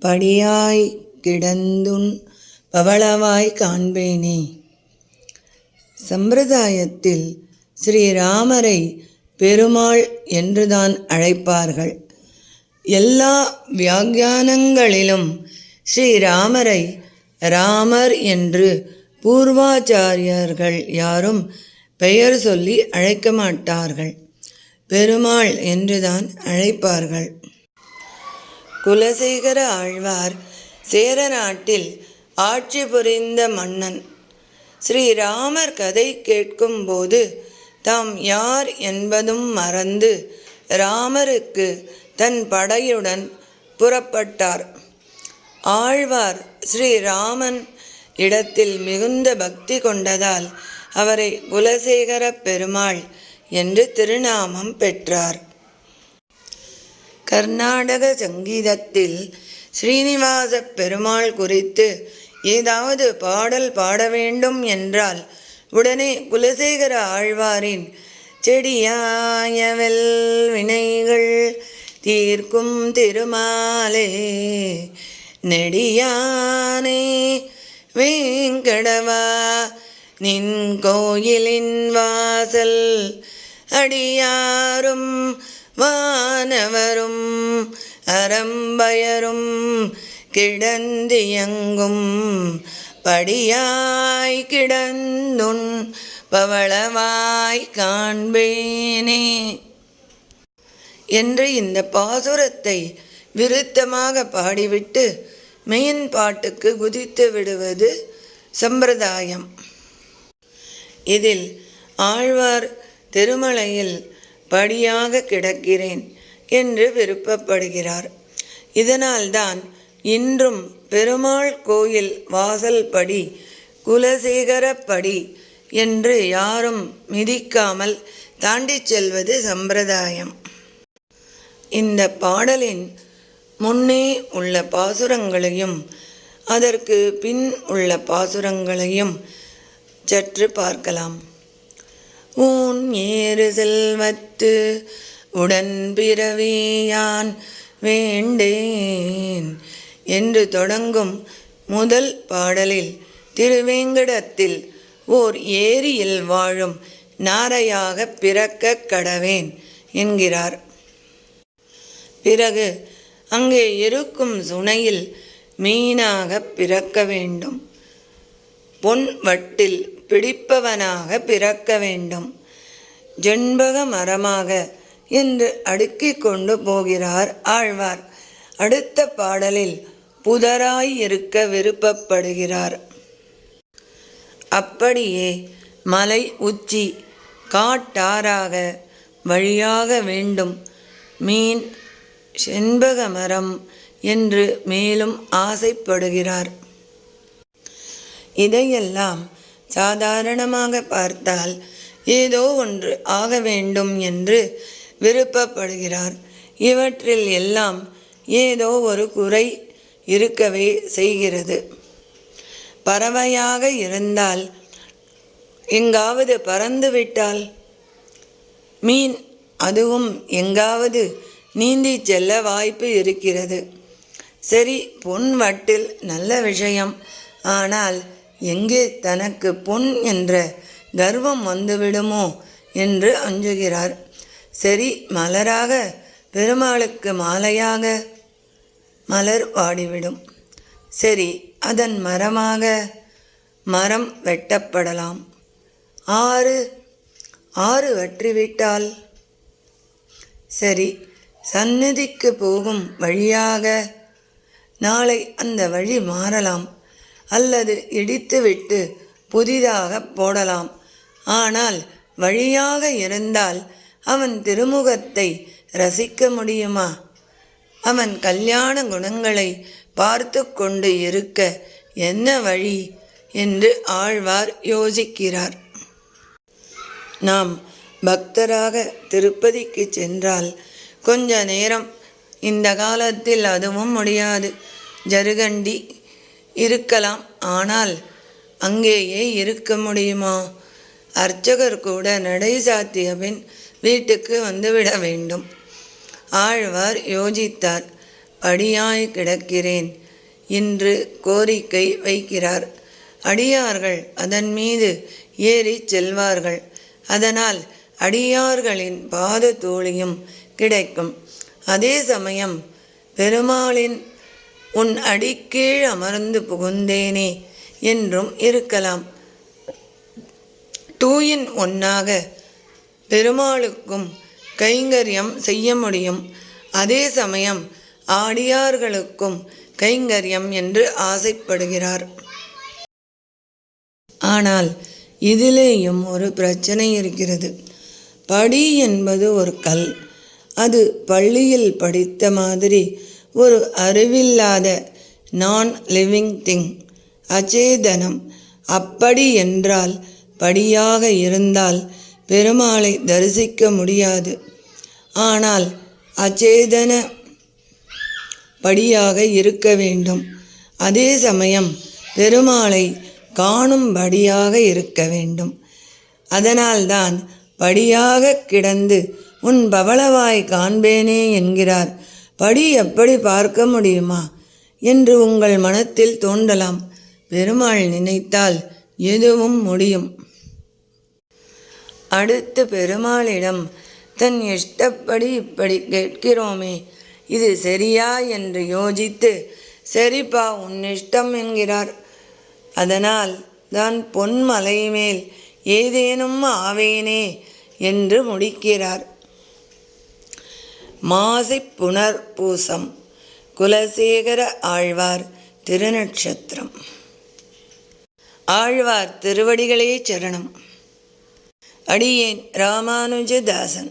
படியாய் கிடந்துன் பவளவாய் காண்பேனே. சம்பிரதாயத்தில் ஸ்ரீராமரை பெருமாள் என்றுதான் அழைப்பார்கள். எல்லா வியாக்கியானங்களிலும் ஸ்ரீராமரை ராமர் என்று பூர்வாச்சாரியர்கள் யாரும் பெயர் சொல்லி அழைக்க மாட்டார்கள் பெருமாள் என்றுதான் அழைப்பார்கள். குலசேகர ஆழ்வார் சேர நாட்டில் ஆட்சி புரிந்த மன்னன். ஸ்ரீராமர் கதை கேட்கும்போது தாம் யார் என்பதும் மறந்து ராமருக்கு தன் படையுடன் புறப்பட்டார். ஆழ்வார் ஸ்ரீராமன் இடத்தில் மிகுந்த பக்தி கொண்டதால் அவரை குலசேகர பெருமாள் என்று திருநாமம் பெற்றார். கர்நாடக சங்கீதத்தில் ஸ்ரீனிவாச பெருமாள் குறித்து ஏதாவது பாடல் பாட வேண்டும் என்றால் உடனே குலசேகர ஆழ்வாரின் செடியாயவெல் வினைகள் தீர்க்கும் திருமாலே. நெடியானே வேங்கடவா நின் கோயிலின் வாசல் அடியாரும் வானவரும் அறம்பயரும் கிடந்தியங்கும். படியாய் கிடந்துன் பவளவாய் காண்பேனே. என்று இந்த பாசுரத்தை விருத்தமாக பாடிவிட்டு மெயின் பாட்டுக்கு குதித்து விடுவது சம்பிரதாயம். இதில் ஆழ்வார் திருமலையில் படியாக கிடக்கிறேன் என்று விருப்பப்படுகிறார். இதனால்தான் இன்றும் பெருமாள் கோயில் வாசல் படி குலசேகரப்படி என்று யாரும் மிதிக்காமல் தாண்டிச் செல்வது சம்பிரதாயம். இந்த பாடலின் முன்னே உள்ள பாசுரங்களையும் அதற்கு பின் உள்ள பாசுரங்களையும் சற்று பார்க்கலாம். ஊ ஏறு செல்வத்து உடன் பிறவியான் வேண்டேன் என்று தொடங்கும் முதல் பாடலில் திருவேங்கடத்தில் ஓர் ஏரியில் வாழும் நாரையாக பிறக்க கடவேன் என்கிறார். பிறகு அங்கே இருக்கும் சுனையில் மீனாக பிறக்க வேண்டும். பொன் வட்டில் பிடிப்பவனாக பிறக்க வேண்டும். ஜென்பக மரமாக என்று அடுக்கிக் கொண்டு போகிறார் ஆழ்வார். அடுத்த பாடலில் புதராய் இருக்க விருப்பப்படுகிறார். அப்படியே மலை உச்சி காட்டாராக வழியாக வேண்டும். மீன் செண்பக மரம் என்று மேலும் ஆசைப்படுகிறார். இதையெல்லாம் சாதாரணமாக பார்த்தால் ஏதோ ஒன்று ஆக வேண்டும் என்று விருப்பப்படுகிறார். இவற்றில் எல்லாம் ஏதோ ஒரு குறை இருக்கவே செய்கிறது. பறவையாக இருந்தால் எங்காவது பறந்து விட்டால் மீன் அதுவும் எங்காவது நீந்தி செல்ல வாய்ப்பு இருக்கிறது. சரி பொன் வட்டில் நல்ல விஷயம். ஆனால் எங்கே தனக்கு பொன் என்ற கர்வம் வந்துவிடுமோ என்று அஞ்சுகிறார். சரி மலராக பெருமாளுக்கு மாலையாக. மலர் வாடிவிடும். சரி அதன் மரமாக மரம் வெட்டப்படலாம். ஆறு ஆறு வற்றிவிட்டால்? சரி சந்நிதிக்கு போகும் வழியாக நாளை அந்த வழி மாறலாம். அல்லது இடித்துவிட்டு புதிதாக போடலாம். ஆனால் வழியாக இருந்தால் அவன் திருமுகத்தை ரசிக்க முடியுமா? அவன் கல்யாண குணங்களை பார்த்து கொண்டு இருக்க என்ன வழி? என்று ஆழ்வார் யோசிக்கிறார். நாம் பக்தராக திருப்பதிக்கு சென்றால் கொஞ்ச நேரம் இந்த காலத்தில் அதுவும் முடியாது. ஜருகண்டி இருக்கலாம். ஆனால் அங்கேயே இருக்க முடியுமா? அர்ச்சகர் கூட நடை சாத்திய பின் வீட்டுக்கு வந்துவிட வேண்டும். ஆழ்வார் யோசித்தார் படியாய் கிடக்கிறேன். என்று கோரிக்கை வைக்கிறார். அடியார்கள் அதன் மீது ஏறிச் செல்வார்கள். அதனால் அடியார்களின் பாத தூளியும் கிடைக்கும். அதே சமயம் பெருமாளின் உன் அடிக்கீழ் அமர்ந்து புகுந்தேனே என்றும் இருக்கலாம். டூயின் ஒன்னாக பெருமாளுக்கும் கைங்கரியம் செய்ய முடியும். அதே சமயம் ஆடியார்களுக்கும் கைங்கரியம் என்று ஆசைப்படுகிறார். ஆனால் இதிலேயும் ஒரு பிரச்சனை இருக்கிறது. படி என்பது ஒரு கல். அது பள்ளியில் படித்த மாதிரி ஒரு அறிவில்லாத நான் லிவிங் திங் அச்சேதனம் அப்படி என்றால் படியாக இருந்தால் பெருமாளை தரிசிக்க முடியாது. ஆனால் அச்சேதன படியாக இருக்க வேண்டும். அதே சமயம் பெருமாளை காணும்படியாக இருக்க வேண்டும். அதனால்தான் படியாக கிடந்து உன் பவளவாய் காண்பேனே என்கிறார். படி எப்படி பார்க்க முடியுமா? என்று உங்கள் மனத்தில் தோன்றலாம். பெருமாள் நினைத்தால் எதுவும் முடியும். அடுத்து பெருமாளிடம் தன் இஷ்டப்படி இப்படி கேட்கிறோமே இது சரியா? என்று யோசித்து சரிப்பா உன் இஷ்டம் என்கிறார். அதனால் தான் பொன்மலை மேல் ஏதேனும் ஆவேனே? என்று முடிக்கிறார். மாசி புனர் பூசம் குலசேகர ஆழ்வார் திருநட்சத்திரம் ஆழ்வார் திருவடிகளே சரணம். அடியேன் ராமானுஜதாசன்.